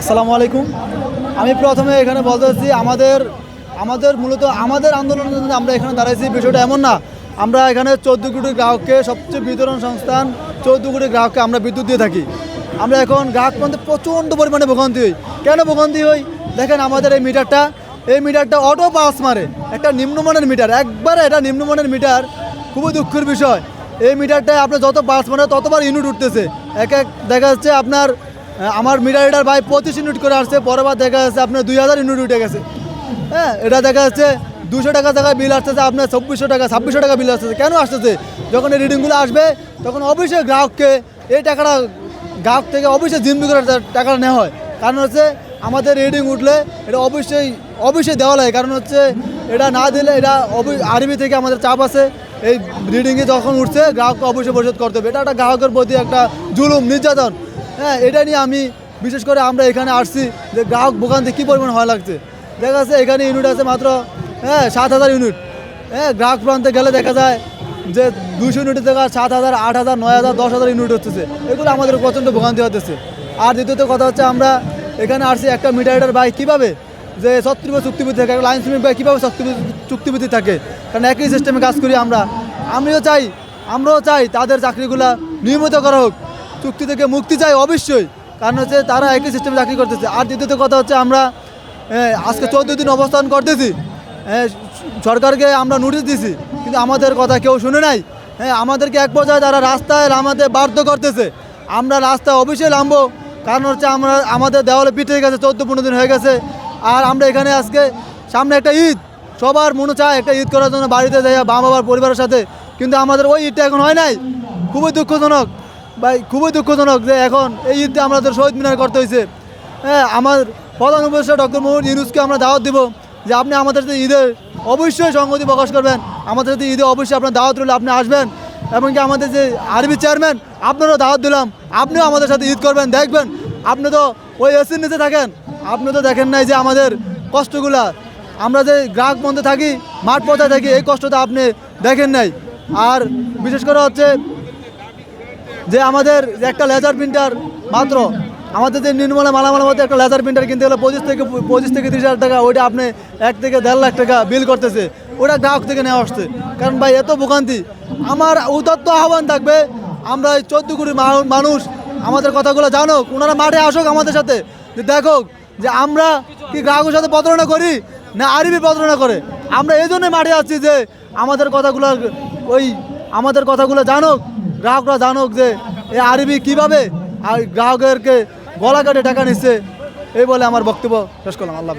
আসসালামু আলাইকুম। আমি প্রথমে এখানে বলতে চাচ্ছি, আমাদের আমাদের মূলত আমাদের আন্দোলনের জন্য আমরা এখানে দাঁড়াইছি। বিষয়টা এমন না, আমরা এখানে চোদ্দ কোটি গ্রাহককে সবচেয়ে বিতরণ সংস্থান, চোদ্দ কোটি গ্রাহককে আমরা বিদ্যুৎ দিয়ে থাকি। আমরা এখন গ্রাহক মধ্যে প্রচণ্ড পরিমাণে ভোগান্তি হই। কেন ভোগান্তি হই? দেখেন আমাদের এই মিটারটা এই মিটারটা অটো পাস মারে। একটা নিম্নমানের মিটার, একবারে এটা নিম্নমানের মিটার, খুবই দুঃখের বিষয়। এই মিটারটায় আপনার যত পাস মানে ততবার ইউনিট উঠতেছে। এক এক দেখা যাচ্ছে আপনার আমার মিটার এটার ভাই পঁচিশ ইউনিট করে আসছে, পরের দেখা যাচ্ছে আপনার দুই হাজার ইউনিট উঠে গেছে। হ্যাঁ এটা দেখা যাচ্ছে দুশো টাকা জায়গায় বিল আসতেছে, আপনার চব্বিশশো টাকা, ছাব্বিশশো টাকা বিল আসতেছে। কেন আসতেছে? যখন এই রিডিংগুলো আসবে, তখন অবশ্যই গ্রাহককে এই টাকাটা, গ্রাহক থেকে অবশ্যই জিম্মি করে টাকাটা নেওয়া হয়। কারণ হচ্ছে আমাদের রিডিং উঠলে এটা অবশ্যই অবশ্যই দেওয়া লাগে। কারণ হচ্ছে এটা না দিলে এটা আরবি থেকে আমাদের চাপ আছে। এই রিডিংয়ে যখন উঠছে গ্রাহককে অবশ্যই পরিশোধ করতে হবে। এটা একটা গ্রাহকের প্রতি একটা জুলুম, নির্যাতন। হ্যাঁ এটা নিয়ে আমি বিশেষ করে আমরা এখানে আসছি যে গ্রাহক ভোগান্তি কী পরিমাণ হয় লাগছে। দেখা যাচ্ছে এখানে ইউনিট আছে মাত্র হ্যাঁ সাত হাজার ইউনিট হ্যাঁ গ্রাহক প্রান্তে গেলে দেখা যায় যে দুশো ইউনিটের জায়গায় সাত হাজার, আট হাজার, নয় হাজার, দশ হাজার ইউনিট হচ্ছে। এগুলো আমাদের প্রচণ্ড ভোগান্তি হতেছে। আর দ্বিতীয়ত কথা হচ্ছে আমরা এখানে আসছি একটা মিটারের বাইক কীভাবে? যে সত্রিব চুক্তিভিত্তি থাকে, লাইন শ্রমিক কীভাবে সত্রিব চুক্তিভিত্তি থাকে, কারণ একই সিস্টেমে কাজ করি আমরা। আমিও চাই, আমরাও চাই তাদের চাকরিগুলা নিয়মিত করা হোক। চুক্তি থেকে মুক্তি চাই অবশ্যই, কারণ হচ্ছে তারা একই সিস্টেমে চাকরি করতেছে। আর দ্বিতীয়ত কথা হচ্ছে আমরা আজকে চোদ্দ দিন অবস্থান করতেছি। সরকারকে আমরা নোটিশ দিছি, কিন্তু আমাদের কথা কেউ শুনে নাই। হ্যাঁ আমাদেরকে এক পর্যায়ে তারা রাস্তায় নামাতে বাধ্য করতেছে। আমরা রাস্তায় অবশ্যই নামবো, কারণ হচ্ছে আমরা, আমাদের দেওয়ালে পিঠে গেছে, চোদ্দ পনেরো দিন হয়ে গেছে। আর আমরা এখানে আজকে সামনে একটা ঈদ। সবার মনে চায় একটা ঈদ করার জন্য বাড়িতে যাই মা বাবার পরিবারের সাথে। কিন্তু আমাদের ওই ঈদটা এখন হয় নাই। খুবই দুঃখজনক। ভাই, খুবই দুঃখজনক যে এখন এই ঈদটা আমাদের শহীদ মিনার করতে হয়েছে হ্যাঁ আমার প্রধান উপদেষ্টা ডক্টর মোহাম্মদ ইউনুসকে আমরা দাওয়াত দিব যে আপনি আমাদের সাথে ঈদের অবশ্যই সংগতি প্রকাশ করবেন। আমাদের সাথে ঈদে অবশ্যই আপনার দাওয়াত রইলে, আপনি আসবেন। এমনকি আমাদের যে আরবি চেয়ারম্যান, আপনারও দাওয়াত দিলাম। আপনিও আমাদের সাথে ঈদ করবেন, দেখবেন। আপনি তো ওই এসির নিচে থাকেন। আপনি তো দেখেন নাই যে আমাদের কষ্টগুলা। আমরা যে গ্রাহক মধ্যে থাকি, মাঠ পথে থাকি, এই কষ্টটা আপনি দেখেন নাই। আর বিশেষ করে হচ্ছে যে আমাদের একটা লেজার প্রিন্টার মাত্র, আমাদের যে নির্মলা মালামালের মধ্যে একটা লেজার প্রিন্টার কিনতে গেলে পঁচিশ থেকে পঁচিশ থেকে তিরিশ হাজার টাকা, ওইটা আপনি এক থেকে দেড় লাখ টাকা বিল করতেছে। ওটা গ্রাহক থেকে নেওয়া আসছে। কারণ ভাই, এত ভোগান্তি। আমার উদত্ত আহ্বান থাকবে, আমরা এই চোদ্দ কোটি মানুষ আমাদের কথাগুলো জানো, ওনারা মাঠে আসুক আমাদের সাথে। যে দেখো যে আমরা কি গ্রাহকের সাথে প্রতারণা করি না আরবি প্রতারণা করে? আমরা এই জন্যই মাঠে আসছি যে আমাদের কথাগুলো ওই আমাদের কথাগুলো জানুক, গ্রাহকরা জানুক যে এই আরবি কীভাবে আর গ্রাহকেরকে গলা কাটে টাকা নিচ্ছে, এই বলে আমার বক্তব্য শেষ করলাম। আল্লাহ।